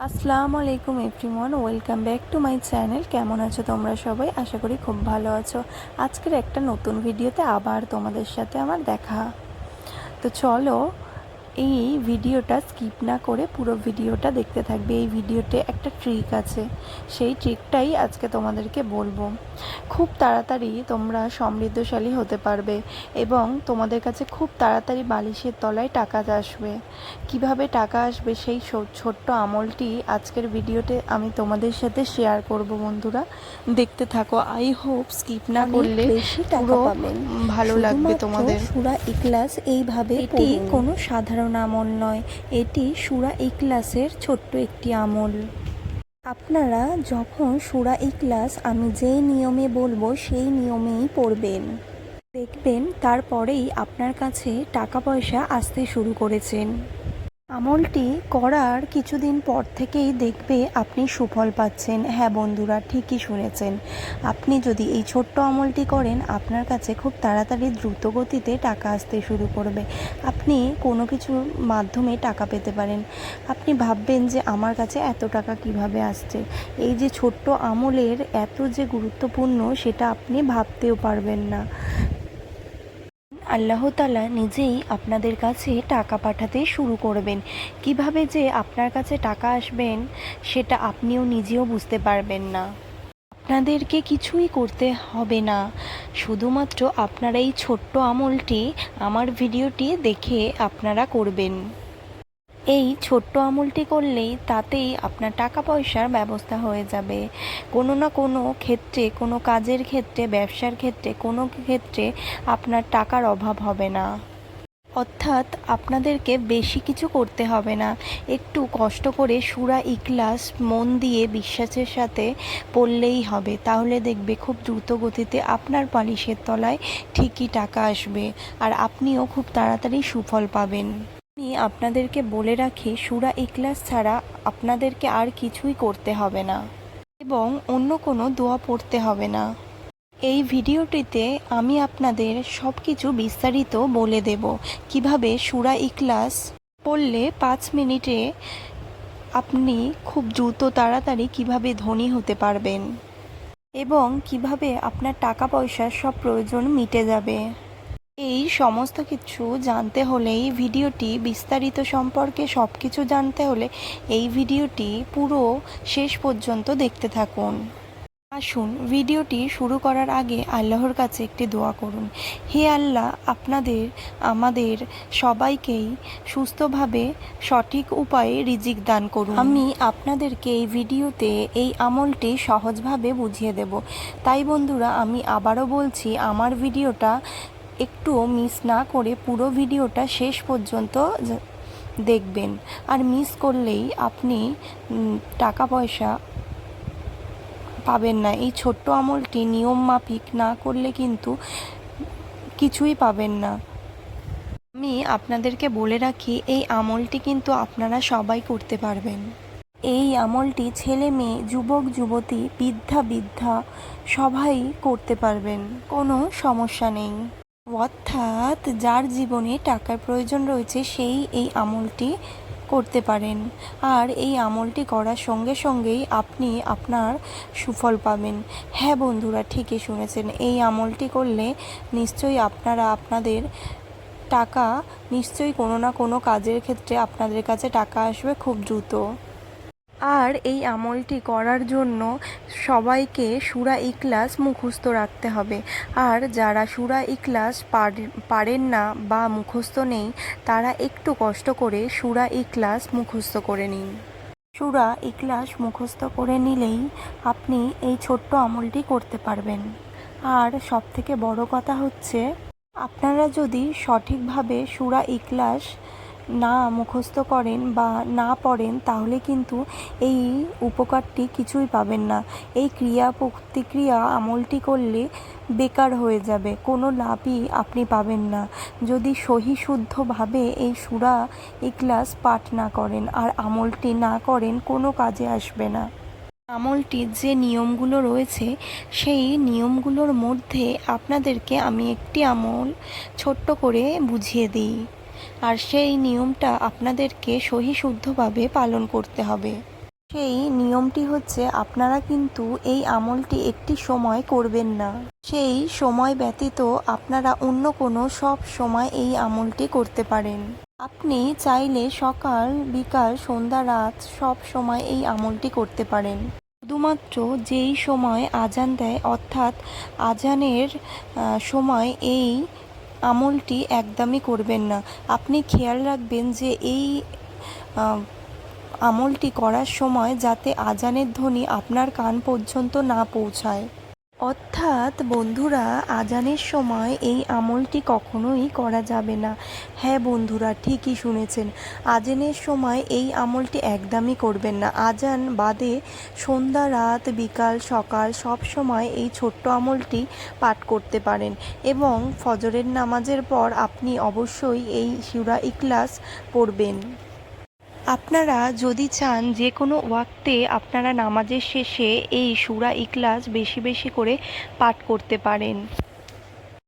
আসসালামু আলাইকুম everyone, welcome back to my channel. কেমন আছো তোমরা সবাই? আশা করি খুব ভালো আছো। আজকের একটা নতুন ভিডিওতে আবার তোমাদের সাথে আমার দেখা। তো চলো এই ভিডিওটা স্কিপ না করে পুরো ভিডিওটা দেখতে থাকবে। এই ভিডিওতে একটা ট্রিক আছে। সেই ট্রিকটাই আজকে তোমাদেরকে বলব। খুব তাড়াতাড়ি তোমরা সমৃদ্ধশালী হতে পারবে এবং তোমাদের কাছে খুব তাড়াতাড়ি বালিশের তলায় টাকা আসবে। কীভাবে টাকা আসবে সেই ছোট্ট আমলটি আজকের ভিডিওতে আমি তোমাদের সাথে শেয়ার করব বন্ধুরা। দেখতে থাকো আই হোপ স্কিপ না করলে বেশি টাকা পাবেন। ভালো লাগবে তোমাদের। সুরা ইখলাস এইভাবে এটি কোনো সাধারণ আমল নয়, এটি সুরা ইকলাসের ছোট্ট একটি আমল। আপনারা যখন সুরা ইকলাস আমি যে নিয়মে বলব সেই নিয়মেই পড়বেন। দেখবেন তারপরেই আপনার কাছে টাকা পয়সা আসতে শুরু করেছেন। আমলটি করার কিছুদিন পর থেকেই দেখবে আপনি সুফল পাচ্ছেন। হ্যাঁ বন্ধুরা, ঠিকই শুনেছেন। আপনি যদি এই ছোট্ট আমলটি করেন, আপনার কাছে খুব তাড়াতাড়ি দ্রুত গতিতে টাকা আসতে শুরু করবে। আপনি কোনো কিছুর মাধ্যমে টাকা পেতে পারেন। আপনি ভাববেন যে, আমার কাছে এত টাকা কীভাবে আসছে? এই যে ছোট্ট আমলের এত যে গুরুত্বপূর্ণ, সেটা আপনি ভাবতেও পারবেন না। আল্লাহ তালা নিজেই আপনাদের কাছে টাকা পাঠাতে শুরু করবেন। কীভাবে যে আপনার কাছে টাকা আসবেন, সেটা আপনিও নিজেও বুঝতে পারবেন না। আপনাদেরকে কিছুই করতে হবে না। শুধুমাত্র আপনারা এই ছোট্ট আমলটি, আমার ভিডিওটি দেখে আপনারা করবেন। এই ছোট্ট আমলটি করলেই তাতেই আপনার টাকা পয়সার ব্যবস্থা হয়ে যাবে। কোনো না কোনো ক্ষেত্রে, কোনো কাজের ক্ষেত্রে, ব্যবসার ক্ষেত্রে, কোনো ক্ষেত্রে আপনার টাকার অভাব হবে না। অর্থাৎ আপনাদেরকে বেশি কিছু করতে হবে না। একটু কষ্ট করে সুরা ইকলাস মন দিয়ে বিশ্বাসের সাথে পড়লেই হবে। তাহলে দেখবে খুব দ্রুত গতিতে আপনার পালিশের তলায় ঠিকই টাকা আসবে। আর আপনিও খুব তাড়াতাড়ি সুফল পাবেন। আমি আপনাদেরকে বলে রাখি, সুরা ইকলাস ছাড়া আপনাদেরকে আর কিছুই করতে হবে না এবং অন্য কোনো দোয়া পড়তে হবে না। এই ভিডিওটিতে আমি আপনাদের সব কিছু বিস্তারিত বলে দেব। কীভাবে সুরা ইকলাস পড়লে পাঁচ মিনিটে আপনি খুব দ্রুত তাড়াতাড়ি কীভাবে ধনী হতে পারবেন এবং কীভাবে আপনার টাকা পয়সার সব প্রয়োজন মিটে যাবে। এই সমস্ত কিছু জানতে হলে, এই ভিডিওটি বিস্তারিত সম্পর্কে সব কিছু জানতে হলে এই ভিডিওটি পুরো শেষ পর্যন্ত দেখতে থাকুন। আসুন, ভিডিওটি শুরু করার আগে আল্লাহর কাছে একটি দোয়া করুন। হে আল্লাহ, আপনাদের, আমাদের সবাইকেই সুস্থভাবে সঠিক উপায়ে রিজিক দান করুন। আমি আপনাদেরকে এই ভিডিওতে এই আমলটি সহজভাবে বুঝিয়ে দেব। তাই বন্ধুরা, আমি আবারও বলছি, আমার ভিডিওটা একটু মিস না করে পুরো ভিডিওটা শেষ পর্যন্ত দেখবেন। আর মিস করলেই আপনি টাকা পয়সা পাবেন না। এই ছোট্ট আমলটি নিয়ম মাফিক না করলে কিন্তু কিছুই পাবেন না। আমি আপনাদেরকে বলে রাখি, এই আমলটি কিন্তু আপনারা সবাই করতে পারবেন। এই আমলটি ছেলে মেয়ে, যুবক, যুবতী, বৃদ্ধা বৃদ্ধা সবাই করতে পারবেন। কোনো সমস্যা নেই। অর্থাৎ যার জীবনে টাকার প্রয়োজন রয়েছে, সেই এই আমলটি করতে পারেন। আর এই আমলটি করার সঙ্গে সঙ্গেই আপনি আপনার সুফল পাবেন। হ্যাঁ বন্ধুরা, ঠিকই শুনেছেন। এই আমলটি করলে নিশ্চয়ই আপনারা আপনাদের টাকা নিশ্চয়ই কোনো না কোনো কাজের ক্ষেত্রে আপনাদের কাছে টাকা আসবে খুব দ্রুত। আর এই আমলটি করার জন্য সবাইকে সুরা ইকলাস মুখস্থ রাখতে হবে। আর যারা সুরা ইকলাস পারেন না বা মুখস্থ নেই, তারা একটু কষ্ট করে সুরা ইকলাস মুখস্থ করে নিন। সুরা ইকলাস মুখস্থ করে নিলেই আপনি এই ছোট্ট আমলটি করতে পারবেন। আর সবথেকে বড় কথা হচ্ছে, আপনারা যদি সঠিকভাবে সুরা ইকলাস না মুখস্থ করেন বা না পড়েন, তাহলে কিন্তু এই উপকারটি কিছুই পাবেন না। এই ক্রিয়া প্রতিক্রিয়া আমলটি করলে বেকার হয়ে যাবে, কোনো লাভই আপনি পাবেন না। যদি সহি শুদ্ধভাবে এই সুরা ইকলাস পাঠ না করেন আর আমলটি না করেন, কোনো কাজে আসবে না। আমলটির যে নিয়মগুলো রয়েছে, সেই নিয়মগুলোর মধ্যে আপনাদেরকে আমি একটি আমল ছোট্ট করে বুঝিয়ে দিই। আর সেই নিয়মটা আপনাদেরকে সহি শুদ্ধভাবে পালন করতে হবে। সেই নিয়মটি হচ্ছে, আপনারা কিন্তু এই আমলটি একটি সময় করবেন না। সেই সময় ব্যতীত আপনারা অন্য কোনো সব সময় এই আমলটি করতে পারেন। আপনি চাইলে সকাল, বিকাল, সন্ধ্যা, রাত সব সময় এই আমলটি করতে পারেন। শুধুমাত্র যেই সময় আজান দেয়, অর্থাৎ আজানের সময় এই আমলটি একদমই করবেন না। আপনি খেয়াল রাখবেন যে এই আমলটি করার সময় যাতে আজানের ধ্বনি আপনার কান পর্যন্ত না পৌঁছায়। অর্থাৎ বন্ধুরা, আজানের সময় এই আমলটি কখনোই করা যাবে না। হ্যাঁ বন্ধুরা, ঠিকই শুনেছেন। আজানের সময় এই আমলটি একদমই করবেন না। আজান বাদে সন্ধ্যা, রাত, বিকাল, সকাল সব সময় এই ছোট্ট আমলটি পাঠ করতে পারেন এবং ফজরের নামাজের পর আপনি অবশ্যই এই সুরা ইকলাস পড়বেন। আপনারা যদি চান যে কোনো ওয়াক্তে আপনারা নামাজের শেষে এই সুরা ইকলাস বেশি বেশি করে পাঠ করতে পারেন।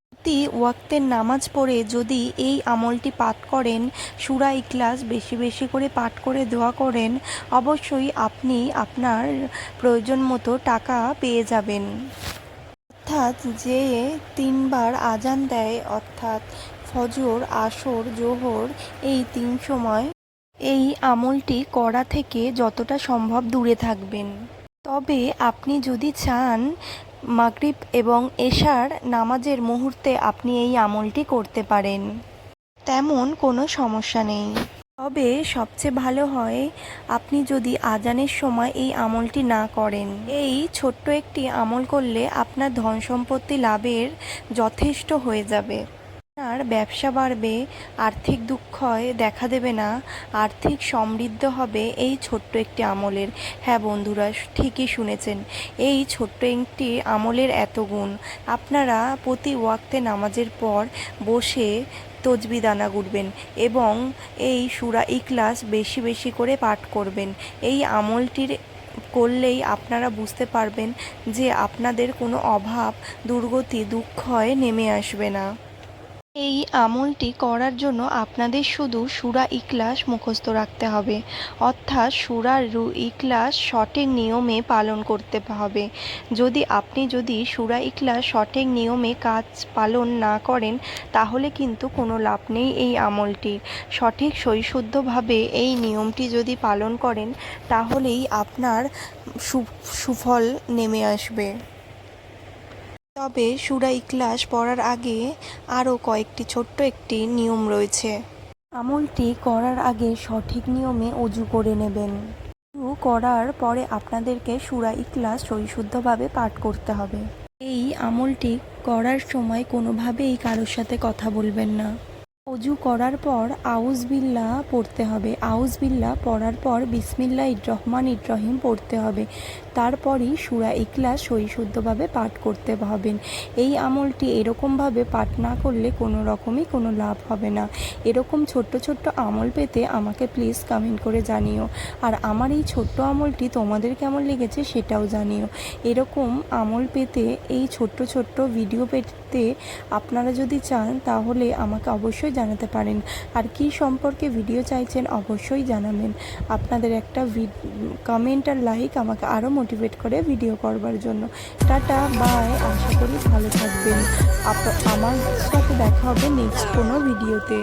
প্রতি ওয়াক্তের নামাজ পড়ে যদি এই আমলটি পাঠ করেন, সুরা ইকলাস বেশি বেশি করে পাঠ করে দোয়া করেন, অবশ্যই আপনি আপনার প্রয়োজন মতো টাকা পেয়ে যাবেন। অর্থাৎ যে তিনবার আজান দেয়, অর্থাৎ ফজর, আসর, জোহর, এই তিন সময় এই আমলটি করা থেকে যতটা সম্ভব দূরে থাকবেন। তবে আপনি যদি চান মাগরিব এবং এশার নামাজের মুহূর্তে আপনি এই আমলটি করতে পারেন, তেমন কোনো সমস্যা নেই। তবে সবচেয়ে ভালো হয় আপনি যদি আজানের সময় এই আমলটি না করেন। এই ছোট্ট একটি আমল করলে আপনার ধন সম্পত্তি লাভের যথেষ্ট হয়ে যাবে। আপনার ব্যবসা বাড়বে, আর্থিক দুঃখয় দেখা দেবে না, আর্থিক সমৃদ্ধ হবে এই ছোট্ট একটি আমলের। হ্যাঁ বন্ধুরা, ঠিকই শুনেছেন, এই ছোট্ট একটি আমলের এত গুণ। আপনারা প্রতি ওয়াক্তে নামাজের পর বসে তজবি দানা গুড়বেন এবং এই সুরা ইখলাস বেশি বেশি করে পাঠ করবেন। এই আমলটির করলেই আপনারা বুঝতে পারবেন যে আপনাদের কোনো অভাব, দুর্গতি দুঃখয় নেমে আসবে না। এই আমলটি করার জন্য আপনাদের শুধু সুরা ইকলাস মুখস্থ রাখতে হবে। অর্থাৎ সুরা রু ইকলাস সঠিক নিয়মে পালন করতে হবে। যদি আপনি যদি সুরা ইকলাস সঠিক নিয়মে কাজ পালন না করেন, তাহলে কিন্তু কোনো লাভ নেই এই আমলটির সঠিক সৈশুদ্ধভাবে এই নিয়মটি যদি পালন করেন, তাহলেই আপনার সুফল নেমে আসবে। তবে সুরা ইকলাস পড়ার আগে আরও কয়েকটি ছোট্ট একটি নিয়ম রয়েছে। আমলটি করার আগে সঠিক নিয়মে অজু করে নেবেন। করার পরে আপনাদেরকে সুরা ইকলাস সহিশুদ্ধভাবে পাঠ করতে হবে। এই আমলটি করার সময় কোনোভাবেই কারোর সাথে কথা বলবেন না। অজু করার পর আউজ বিল্লা পড়তে হবে। আউজ বিল্লা পড়ার পর বিসমিল্লা রহমান ইররহিম পড়তে হবে। তারপরই সুরা ইখলাস সহিশুদ্ধভাবে পাঠ করতে হবেন। এই আমলটি এরকমভাবে পাঠ না করলে কোনো রকমই কোনো লাভ হবে না। এরকম ছোট্ট ছোট্ট আমল পেতে আমাকে প্লিজ কমেন্ট করে জানিও। আর আমার এই ছোট্ট আমলটি তোমাদের কেমন লেগেছে সেটাও জানিও। এরকম আমল পেতে এই ছোট্ট ছোট্ট ভিডিও পেতে আপনারা যদি চান, তাহলে আমাকে অবশ্যই জানাতে পারেন। আর কি সম্পর্কে ভিডিও চাইছেন, অবশ্যই জানাবেন। আপনাদের একটা কমেন্ট আর লাইক আমাকে আরও মোটিভেট করে ভিডিও করবার জন্য। টাটা বাই আশা করি ভালো থাকবেন। আমার সাথে দেখা হবে নেক্সট কোনো ভিডিওতে